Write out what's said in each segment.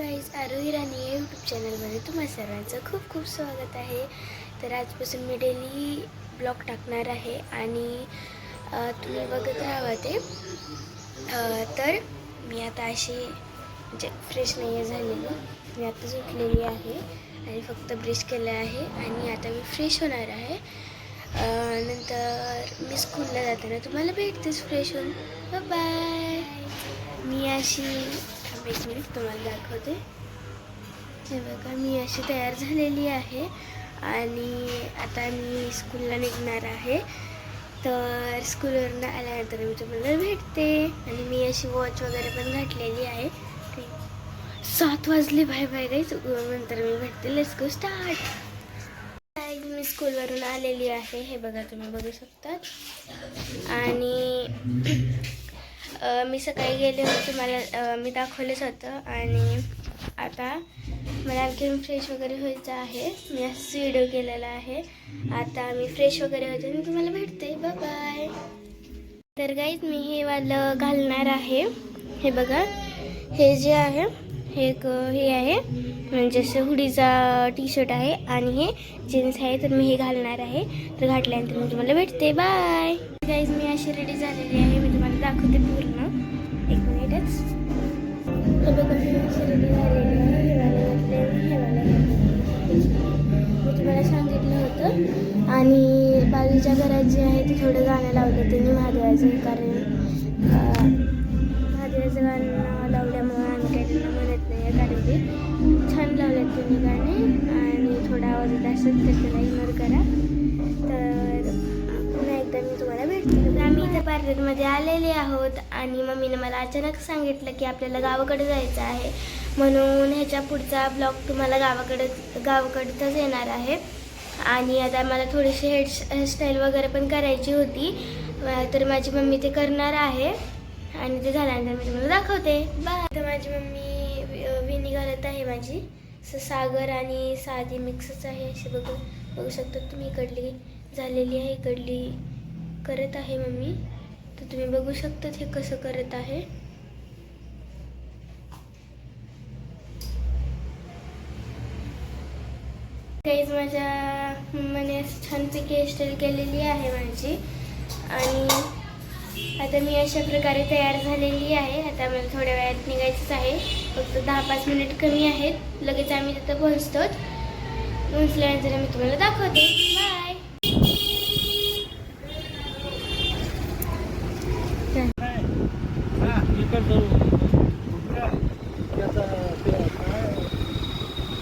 Guys आरोही राणी या YouTube चॅनलमध्ये तुम्हा सर्वांचं खूप खूप स्वागत आहे. तर आजपासून मी डेली ब्लॉग टाकणार आहे आणि तुम्ही बघत राहा ते. तर मी आता अशी म्हणजे फ्रेश नाही आहे झालेली. मी आता झोपलेली आहे आणि फक्त ब्रश केलं आहे आणि आता मी फ्रेश होणार आहे. नंतर मी स्कूलला जाताना तुम्हाला भेटतेच फ्रेश होऊन. बाय मी अशी एक मिनिट तुम्हाला दाखवते. हे बघा मी अशी तयार झालेली आहे आणि आता मी स्कूलला निघणार आहे. तर स्कूलवरून आल्यानंतर मी तुम्हाला भेटते आणि मी अशी वॉच वगैरे पण घातलेली आहे. सात वाजले बाय बाय गाईच नंतर मी भेटते. लेट्स गो स्टार्ट मी स्कूलवरून आलेली आहे. हे बघा तुम्ही बघू शकता आणि मी सकाळी गेले होते मला मी दाखवलेच होतं आणि आता मला आणखी फ्रेश वगैरे व्हायचं आहे. मी असंच व्हिडिओ केलेला आहे. आता मी फ्रेश वगैरे होते मी तुम्हाला भेटते. बाय बाय तर गाईज मी हे वालं घालणार आहे. हे बघा हे जे आहे हे एक हे आहे. म्हणजे असं हुडीचा टी शर्ट आहे आणि हे जीन्स आहे तर मी हे घालणार आहे. तर घातल्यानंतर मी तुम्हाला भेटते. बाय गाईज मी अशी रेडी झालेली आहे. मी तुम्हाला दाखवते पूर्ण. मी हे तुम्हाला सांगितलं होतं आणि बाजूच्या घरात जे आहे ते थोडं गाणं लावलं त्यांनी महादेवाचं कारण महादेवाचं गाणं लावल्यामुळं आम्ही काही त्यांना म्हणत नाही कारण ते छान लावलेत तुम्ही गाणे आणि थोडा आवाज येत असेल तर त्याला इग्नोर करा. तर पुन्हा मी तुम्हाला भेटते. आम्ही इथे पार्लरमध्ये आलेले आहोत आणि मम्मीने मला अचानक सांगितलं की आपल्याला गावाकडे जायचं आहे. म्हणून ह्याच्या पुढचा ब्लॉग तुम्हाला गावाकडे गावाकडचाच येणार आहे. आणि आता मला थोडीशी हेअर हेअरस्टाईल वगैरे पण करायची होती. तर माझी मम्मी ते करणार आहे. आणि ते झाल्यानंतर मी तुम्हाला दाखवते. बाय. तर माझी मम्मी वि- विणी घालत आहे माझी. असं सागर आणि साधी मिक्सच आहे. असे बघू बघू शकता तुम्ही इकडली झालेली आहे इकडली. करत आहे मम्मी. तर तुम्ही बघू शकता हे कसं करत आहे. काहीच माझ्या मम्मीने छानपैकी हेअरस्टाईल केलेली आहे माझी. आणि आता मी अशा प्रकारे तयार झालेली आहे. आता मला थोड्या वेळात निघायचंच आहे. फक्त दहा पाच मिनिट कमी आहेत. लगेच आम्ही तिथं पोहोचतो पोहोचल्यानंतर मी तुम्हाला दाखवते बाय हा, इकडचं कुठलं? त्याचं ते काय? गेला पुन्हा केला. तिकडे जा, आपल्या चौकातून फिरून जावा. गाईज तुम्ही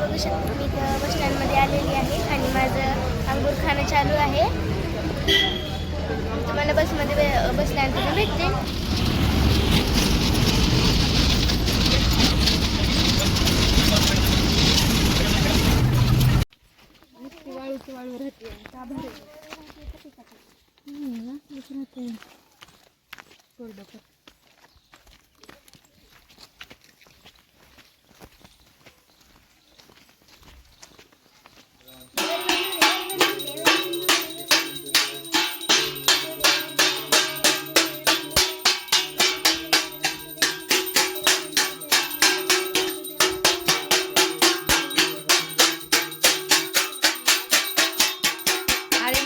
बघू शकता. मी इथं बस स्टँडमध्ये आलेली आहे आणि माझं अंगूर खाणं चालू आहे. तुम्हाला बसमध्ये बसल्यानंतर भेटते. अरे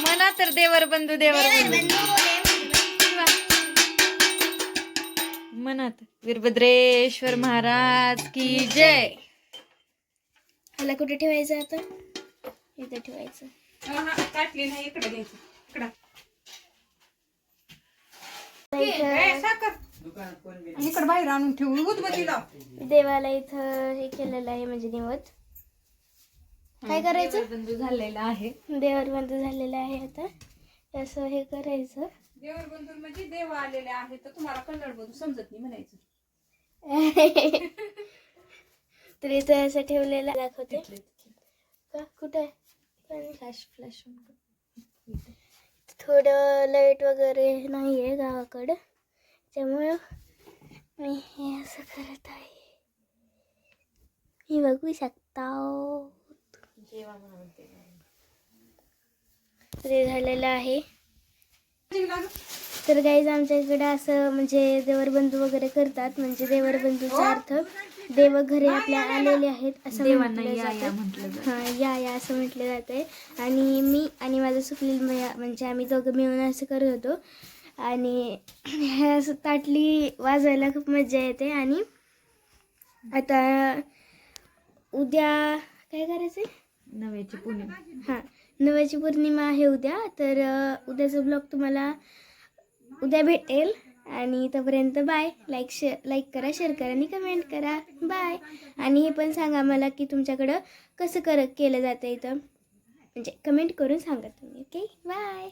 म्हणा तर देवर बंधू देवर बंधू. म्हणत वीरभद्रेश्वर महाराज की जय. ह्याला कुठे ठेवायचं आता? इथं ठेवायचं. काटली नाही इकडे घ्यायची. इकडं. इथं इकडे बाहेर आणून ठेवू उदबत्ती लाव देवाला इथं हे केलेलं आहे म्हणजे निवत. काय करायचं? बंधू झालेला आहे. देवर बंद झालेलं आहे आता. असं हे करायचं. देवर बंधू म्हणजे देव आलेले आहे तर तुम्हाला कन्नड बंधू समजत नाही म्हणायचं. तर इथं असं ठेवलेलं. दाखवते. का? कुठं? आहे फ्लॅश फ्लॅश थोडं लाइट वगैरे नाही आहे गावाकडं. त्यामुळं मी हे असं करत आहे. मी बघू शकता ते झालेलं आहे. तर गाईज आमच्या इकडे असं म्हणजे देवरबंधू वगैरे करतात. म्हणजे देवरबंधूचा अर्थ देव घरी आपल्या आलेले आहेत असं म्हटलं जातं हां या या असं म्हटलं जाते आणि मी आणि माझं सुकलील मैया म्हणजे आम्ही दोघं मिळून असं करत होतो. आणि ह्या असं ताटली वाजवायला खूप मजा येते. आणि आता उद्या काय करायचं नव्याची पुणे हां नव्याची पौर्णिमा आहे उद्या तर उद्याचा ब्लॉग तुम्हाला उद्या भेटेल. आणि तोपर्यंत बाय लाईक शे लाईक करा शेअर करा आणि कमेंट करा. बाय आणि हे पण सांगा मला की तुमच्याकडं कसं कर केलं जातं इथं. म्हणजे कमेंट करून सांगा तुम्ही ओके बाय